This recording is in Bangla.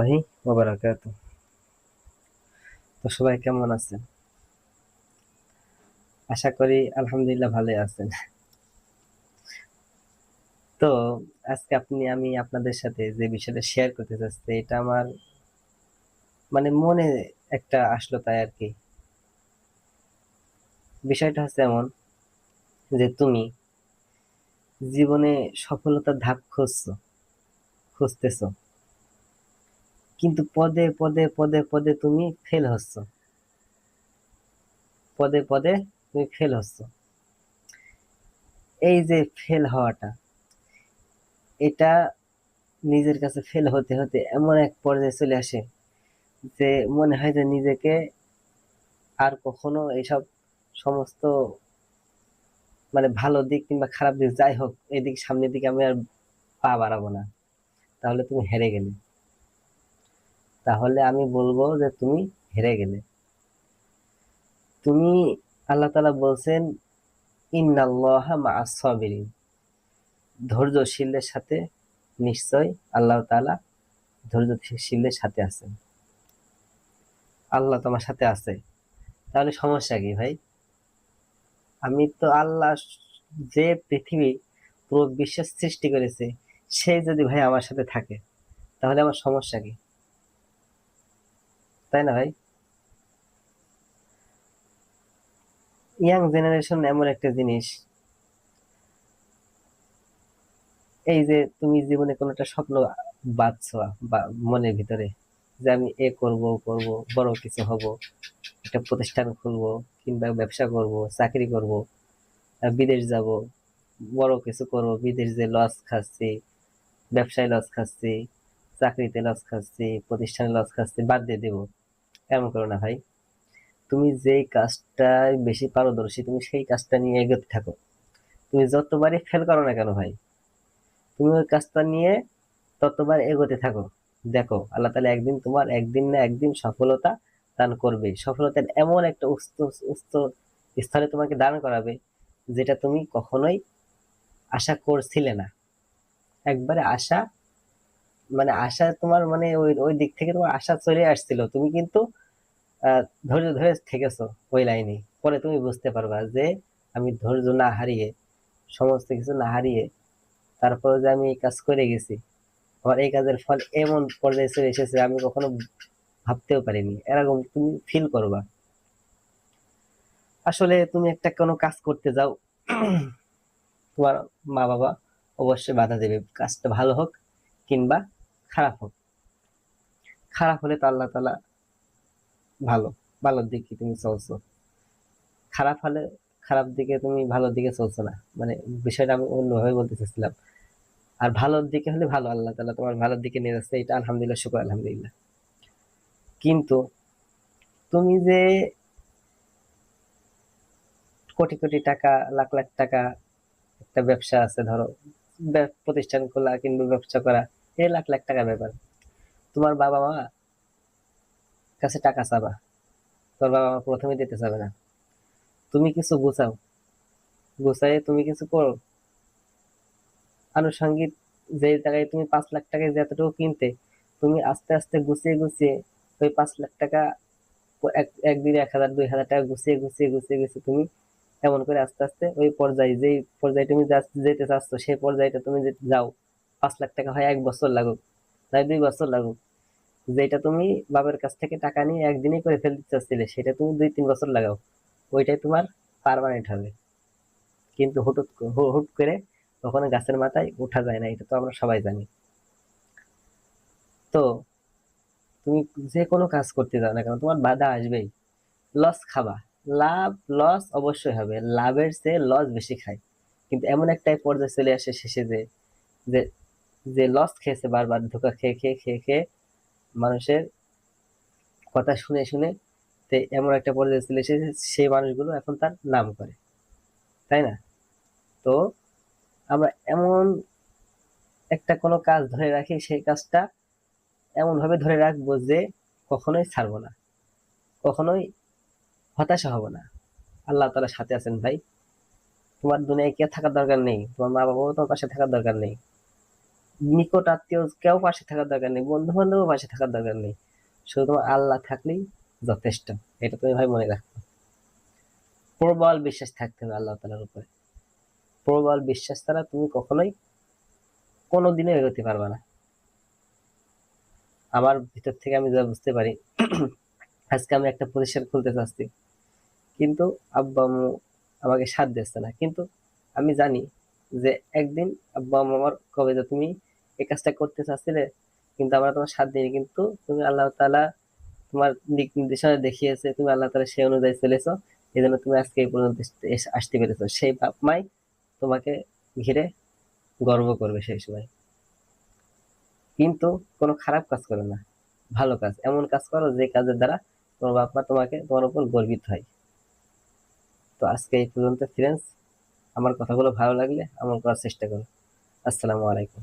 আহি ওবারাকাত তো সবাই কেমন আছেন? আশা করি আলহামদুলিল্লাহ ভালোই আছেন। তো আজকে আপনি, আমি আপনাদের সাথে যে বিষয়টা শেয়ার করতে চাচ্ছি, এটা আমার মানে মনে একটা আসলো তাই আর কি। বিষয়টা হচ্ছে এমন যে তুমি জীবনে সফলতার ধাপ খুঁজছো, খুঁজতেছো। কিন্তু পদে পদে পদে পদে তুমি ফেল হচ্ছ। পদে পদে তুমি ফেল হচ্ছ। এই যে ফেল হওয়াটা, এটা নিজের কাছে ফেল হতে হতে এমন এক পর্যায়ে চলে আসে যে মনে হয় যে নিজেকে আর কখনো এইসব সমস্ত মানে ভালো দিক কিংবা খারাপ দিক, যাই হোক, এদিক সামনের দিকে আমি আর পা বাড়াবো না। তাহলে তুমি হেরে গেলে। তাহলে আমি বলব যে তুমি হেরে গেলে। তুমি, আল্লাহ তালা বলছেন, ইন্নাল্লাহা ধৈর্যশীলদের সাথে নিশ্চয় আল্লাহ তাআলা ধৈর্যশীলদের সাথে আছেন। আল্লাহ তোমার সাথে আছে। তাহলে সমস্যা কি ভাই? আমি তো আল্লাহ যে পৃথিবী, পুরো বিশ্বের সৃষ্টি করেছে, সে যদি ভাই আমার সাথে থাকে, তাহলে আমার সমস্যা কি? তাই না ভাই? ইয়াং জেনারেশন এমন একটা জিনিস। এই যে তুমি জীবনে কোনো একটা স্বপ্ন বাঁধছ বা মনের ভিতরে যে আমি এ করব করব, বড় কিছু হব, একটা প্রতিষ্ঠান খুলব কিংবা ব্যবসা করব, চাকরি করব বিদেশ যাব, বড় কিছু করব, বিদেশ যে লস খাচ্ছি, ব্যবসায় লস খাচ্ছি, চাকরিতে লস খাচ্ছি, প্রতিষ্ঠানে লস খাচ্ছি, বাদ দিয়ে দেবো। এমন করো না ভাই। তুমি যেই কাজটায় বেশি পারদর্শী, তুমি সেই কাজটা নিয়ে এগোতে থাকো। তুমি যতবারই ফেল করো না কেন ভাই, তুমি ওই কাজটা নিয়ে ততবার এগোতে থাকো। দেখো, আল্লাহ তালা একদিন তোমার একদিন না একদিন সফলতা দান করবে। সফলতার এমন একটা উস্ত উস্ত স্থলে তোমাকে দান করাবে যেটা তুমি কখনোই আশা করছিলে না। একবারে আশা মানে আশা তোমার মানে ওই ওই দিক থেকে তোমার আশা চলে আসছিল। তুমি কিন্তু ধৈর্য ধরে থেকেছো ওই লাইনে। পরে তুমি বুঝতে পারবা যে আমি ধৈর্য না হারিয়ে, সমস্ত কিছু না হারিয়ে তারপরে যে আমি এই কাজ করে গেছি আমার এই কাজের ফল এমন পর্যায়ে চলে এসেছে আমি কখনো ভাবতেও পারিনি। এরকম তুমি ফিল করবা। আসলে তুমি একটা কোনো কাজ করতে যাও, তোমার মা বাবা অবশ্যই বাধা দেবে, কাজটা ভালো হোক কিংবা খারাপ হোক। খারাপ হলে তো আল্লাহ তালা ভালো, ভালোর দিকে তুমি চলছো। খারাপ হলে খারাপ দিকে তুমি ভালোর দিকে চলছো না। মানে বিষয়টা আমি অন্যভাবে বলতে চাচ্ছিলাম। আর ভালোর দিকে হলে ভালো, আল্লাহ তালা তোমার ভালোর দিকে নিয়ে যাচ্ছে। এটা আলহামদুলিল্লাহ, শুক্র, আলহামদুলিল্লাহ। কিন্তু তুমি যে কোটি কোটি টাকা, লাখ লাখ টাকা একটা ব্যবসা আছে, ধরো প্রতিষ্ঠান খোলা কিংবা ব্যবসা করা এ লাখ লাখ টাকার ব্যাপার। তোমার বাবা মা কাছে টাকা চাবা। তোর বাবা মা প্রথমে দিতে চাবে না। তুমি কিছু গুছাও গুছাই তুমি কিছু করো। আনুষঙ্গিক যে টাকায় তুমি পাঁচ লাখ টাকায় যতটুকু কিনতে, তুমি আস্তে আস্তে গুছিয়ে গুছিয়ে ওই পাঁচ লাখ টাকা একদিনে এক হাজার, দুই হাজার টাকা গুছিয়ে গুছিয়ে গুছিয়ে গুছিয়ে তুমি এমন করে আস্তে আস্তে ওই পর্যায়ে যেই পর্যায়ে তুমি যেতে চাচ্ছ, সেই পর্যায়টা তুমি যাও। পাঁচ লাখ টাকা হয় এক বছর লাগুক তাই দুই বছর লাগুক। যেটা তুমি বাবার কাছ থেকে টাকা নিয়ে একদিনে করে ফেলতে চাচ্ছিলে, সেটা তুমি দুই তিন বছর লাগাও। ওইটাই তোমার পারমানেন্ট হবে। কিন্তু হুট হুট করে কখনো গাছের মাথায় উঠা যায় না, এটা তো আমরা সবাই জানি। তো তুমি যে কোনো কাজ করতে যাও না কেন, তোমার বাধা আসবেই। লস খাবা। লাভ লস অবশ্যই হবে। লাভের চেয়ে লস বেশি খায় কিন্তু এমন একটাই পর্যায়ে চলে আসে শেষে যে যে লস খেয়েছে বারবার, ধোকা খেয়ে খেয়ে খেয়ে খেয়ে মানুষের কথা শুনে শুনে এমন একটা পর্যায়ে চলে এসেছে সেই মানুষগুলো এখন তার নাম করে। তাই না? তো আমরা এমন একটা কোনো কাজ ধরে রাখি, সেই কাজটা এমনভাবে ধরে রাখব যে কখনোই ছাড়বো না, কখনোই হতাশা হব না। আল্লাহ তালার সাথে আছেন ভাই। তোমার দুনিয়ায় কে থাকার দরকার নেই? তোমার মা বাবাও তোমার পাশে থাকার দরকার নেই। নিকট আত্মীয় কেউ পাশে থাকার দরকার নেই বন্ধু বান্ধব পাশে থাকার দরকার নেই। শুধু তোমার আল্লাহ থাকলেই যথেষ্ট। এটা তুমি ভাই মনে রাখো। প্রবল বিশ্বাস থাকতে হবে আল্লাহ তালার উপরে। প্রবল বিশ্বাস ছাড়া তুমি কখনোই কোনোদিনও এগোতে পারবে না। আমার ভিতর থেকে আমি যা বুঝতে পারি, আজকে আমি একটা প্রতিষ্ঠান খুলতে চাচ্ছি। কিন্তু আব্বা আম্মু আমাকে সাথ দিচ্ছে না। কিন্তু আমি জানি যে একদিন আব্বা আম্মু আমার কবে যে তুমি এই কাজটা করতে চাচ্ছিলে কিন্তু আমরা তোমার সাথ দিই কিন্তু তুমি আল্লাহ তাআলা তোমার দিক নির্দেশনা দেখিয়েছে, তুমি আল্লাহ তালা সেই অনুযায়ী চলেছো, এই জন্য তুমি আজকে এই পর্যন্ত আসতে পেরেছ। সেই বাপ মাই তোমাকে ঘিরে গর্ব করবে সেই সময়। কিন্তু কোনো খারাপ কাজ করো না, ভালো কাজ। এমন কাজ করো যে কাজের দ্বারা তোমার বাপ মা তোমাকে তোমার উপর গর্বিত হয়। তো আজকে এই পর্যন্ত ফ্রেন্ডস আমার কথাগুলো ভালো লাগলে আমার করার চেষ্টা করো। আসসালামু আলাইকুম।